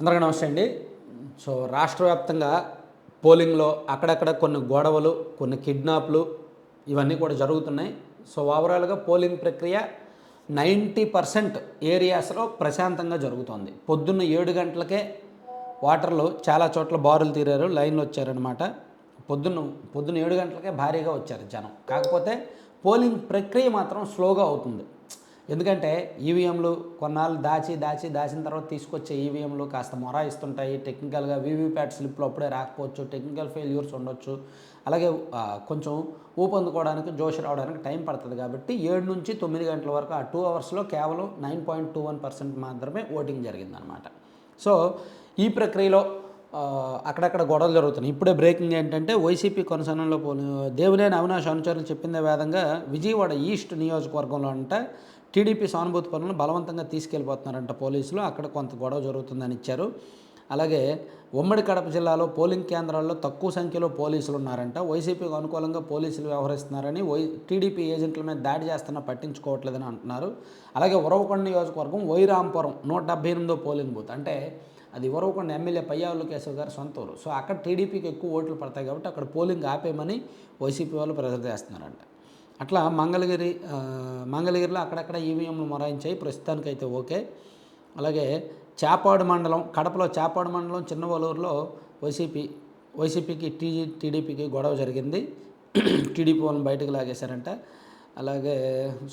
అందరికీ నమస్తే అండి. సో రాష్ట్ర వ్యాప్తంగా పోలింగ్లో అక్కడక్కడ కొన్ని గొడవలు కొన్ని కిడ్నాప్లు ఇవన్నీ కూడా జరుగుతున్నాయి. సో ఓవరాల్గా పోలింగ్ ప్రక్రియ నైంటీ పర్సెంట్ ఏరియాస్లో ప్రశాంతంగా జరుగుతోంది. పొద్దున్న ఏడు గంటలకే వాటర్లు చాలా చోట్ల బారులు తీరారు లైన్లు వచ్చారనమాట పొద్దున్న పొద్దున్న ఏడు గంటలకే భారీగా వచ్చారు జనం. కాకపోతే పోలింగ్ ప్రక్రియ మాత్రం స్లోగా అవుతుంది. ఎందుకంటే ఈవీఎంలు కొన్నాళ్ళు దాచి దాచి దాచిన తర్వాత తీసుకొచ్చే ఈవీఎంలు కాస్త మొరాయిస్తుంటాయి టెక్నికల్గా వీవీప్యాట్ స్లిప్లు అప్పుడే రాకపోవచ్చు. టెక్నికల్ ఫెయిల్యూర్స్ ఉండొచ్చు. అలాగే కొంచెం ఊపందుకోవడానికి జోష్ రావడానికి టైం పడుతుంది కాబట్టి ఏడు నుంచి తొమ్మిది గంటల వరకు ఆ టూ అవర్స్లో కేవలం nine point two one percent మాత్రమే ఓటింగ్ జరిగిందనమాట సో ఈ ప్రక్రియలో అక్కడక్కడ గొడవలు జరుగుతున్నాయి. ఇప్పుడే బ్రేకింగ్ ఏంటంటే వైసీపీ కొనసాగంలో పోలి దేవినేని అవినాష్ అనుచరులు చెప్పిందే విధంగా విజయవాడ ఈస్ట్ నియోజకవర్గంలో అంట టీడీపీ సానుభూతి పనులను బలవంతంగా తీసుకెళ్ళిపోతున్నారంట పోలీసులు. అక్కడ కొంత గొడవ జరుగుతుందని ఇచ్చారు. అలాగే ఉమ్మడి కడప జిల్లాలో పోలింగ్ కేంద్రాల్లో తక్కువ సంఖ్యలో పోలీసులు ఉన్నారంట. వైసీపీకి అనుకూలంగా పోలీసులు వ్యవహరిస్తున్నారని వై టీడీపీ ఏజెంట్ల మీద దాడి చేస్తున్నా పట్టించుకోవట్లేదని అంటున్నారు. అలాగే ఉరవకొండ నియోజకవర్గం వైరాంపురం నూట డెబ్బై ఎనిమిదో పోలింగ్ బూత్. అంటే అది ఇవ్వరవకుండా ఎమ్మెల్యే పయ్యావుల కేశవ్ గారు సొంత ఊరు. సో అక్కడ టీడీపీకి ఎక్కువ ఓట్లు పడతాయి కాబట్టి అక్కడ పోలింగ్ ఆపేయమని వైసీపీ వాళ్ళు ప్రెజర్ చేస్తున్నారంట. అట్లా మంగళగిరి మంగళగిరిలో అక్కడక్కడ ఈవీఎంలు మొరాయించాయి. ప్రస్తుతానికైతే ఓకే. అలాగే చాపాడు మండలం కడపలో చాపాడు మండలం చిన్నవలూరులో వైసీపీ వైసీపీకి టీ టీడీపీకి గొడవ జరిగింది. టీడీపీ వాళ్ళని బయటకు లాగేశారంట. అలాగే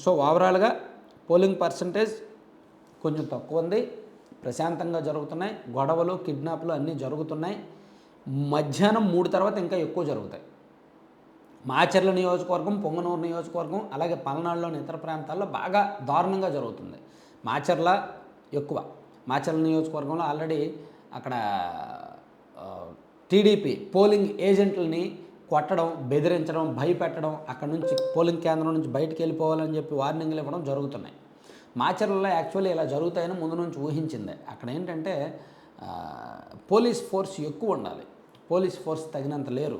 సో ఓవరాల్గా పోలింగ్ పర్సంటేజ్ కొంచెం తక్కువ ఉంది. ప్రశాంతంగా జరుగుతున్నాయి. గొడవలు కిడ్నాప్లు అన్నీ జరుగుతున్నాయి. మధ్యాహ్నం మూడు తర్వాత ఇంకా ఎక్కువ జరుగుతాయి. మాచర్ల నియోజకవర్గం పొంగనూరు నియోజకవర్గం అలాగే పల్నాడులోని ఇతర ప్రాంతాల్లో బాగా దారుణంగా జరుగుతుంది. మాచర్ల ఎక్కువ. మాచర్ల నియోజకవర్గంలో ఆల్రెడీ అక్కడ టీడీపీ పోలింగ్ ఏజెంట్లని కొట్టడం బెదిరించడం భయపెట్టడం అక్కడ నుంచి పోలింగ్ కేంద్రం నుంచి బయటికి వెళ్ళిపోవాలని చెప్పి వార్నింగ్లు ఇవ్వడం జరుగుతున్నాయి. మాచర్లలో యాక్చువల్లీ ఇలా జరుగుతాయని ముందు నుంచి ఊహించింది. అక్కడ ఏంటంటే పోలీస్ ఫోర్స్ ఎక్కువ ఉండాలి. పోలీస్ ఫోర్స్ తగినంత లేరు.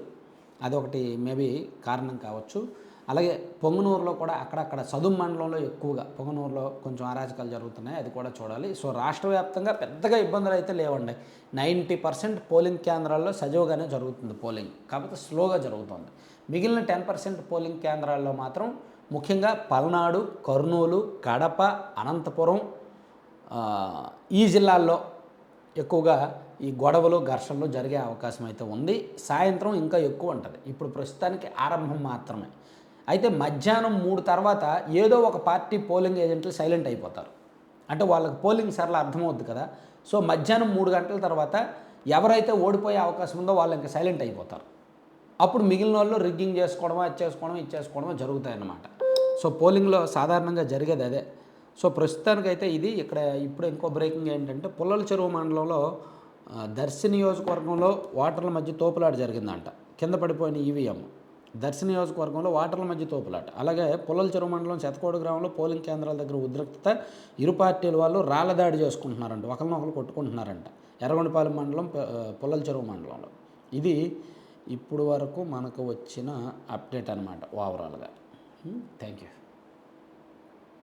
అదొకటి మేబీ కారణం కావచ్చు. అలాగే పొంగనూరులో కూడా అక్కడక్కడ చదువు మండలంలో ఎక్కువగా పొంగనూరులో కొంచెం అరాచకాలు జరుగుతున్నాయి అది కూడా చూడాలి. సో రాష్ట్ర వ్యాప్తంగా పెద్దగా ఇబ్బందులు అయితే లేవండి. నైంటీ పర్సెంట్ పోలింగ్ కేంద్రాల్లో సజావుగానే జరుగుతుంది పోలింగ్. కాకపోతే స్లోగా జరుగుతుంది. మిగిలిన టెన్ పర్సెంట్ పోలింగ్ కేంద్రాల్లో మాత్రం ముఖ్యంగా పల్నాడు కర్నూలు కడప అనంతపురం ఈ జిల్లాల్లో ఎక్కువగా ఈ గొడవలు ఘర్షణలు జరిగే అవకాశం అయితే ఉంది. సాయంత్రం ఇంకా ఎక్కువ ఉంటుంది. ఇప్పుడు ప్రస్తుతానికి ఆరంభం మాత్రమే. అయితే మధ్యాహ్నం మూడు తర్వాత ఏదో ఒక పార్టీ పోలింగ్ ఏజెంట్లు సైలెంట్ అయిపోతారు. అంటే వాళ్ళకి పోలింగ్ సరళ అర్థమవుద్ది కదా. సో మధ్యాహ్నం మూడు గంటల తర్వాత ఎవరైతే ఓడిపోయే అవకాశం ఉందో వాళ్ళు ఇంకా సైలెంట్ అయిపోతారు. అప్పుడు మిగిలిన వాళ్ళు రిగ్గింగ్ చేసుకోవడమో అది చేసుకోవడమో ఇది చేసుకోవడమో జరుగుతాయన్నమాట. సో పోలింగ్లో సాధారణంగా జరిగేది అదే. సో ప్రస్తుతానికైతే ఇది ఇక్కడ ఇప్పుడు ఇంకో బ్రేకింగ్ ఏంటంటే పుల్లల చెరువు మండలంలో దర్శి నియోజకవర్గంలో వాటర్ల మధ్య తోపులాట జరిగిందంట. కింద పడిపోయిన ఈవీఎం. దర్శి నియోజకవర్గంలో వాటర్ల మధ్య తోపులాట. అలాగే పుల్లల చెరువు మండలం చెతకోడు గ్రామంలో పోలింగ్ కేంద్రాల దగ్గర ఉద్రిక్తత ఇరు పార్టీల వాళ్ళు రాళ్ళ దాడి చేసుకుంటున్నారంట. ఒకరినొకరు కొట్టుకుంటున్నారంట. ఎర్రగొండపాలెం మండలం పుల్లల చెరువు మండలంలో. ఇది ఇప్పుడు వరకు మనకు వచ్చిన అప్డేట్ అనమాట ఓవరాల్గా. Hmm? Thank you.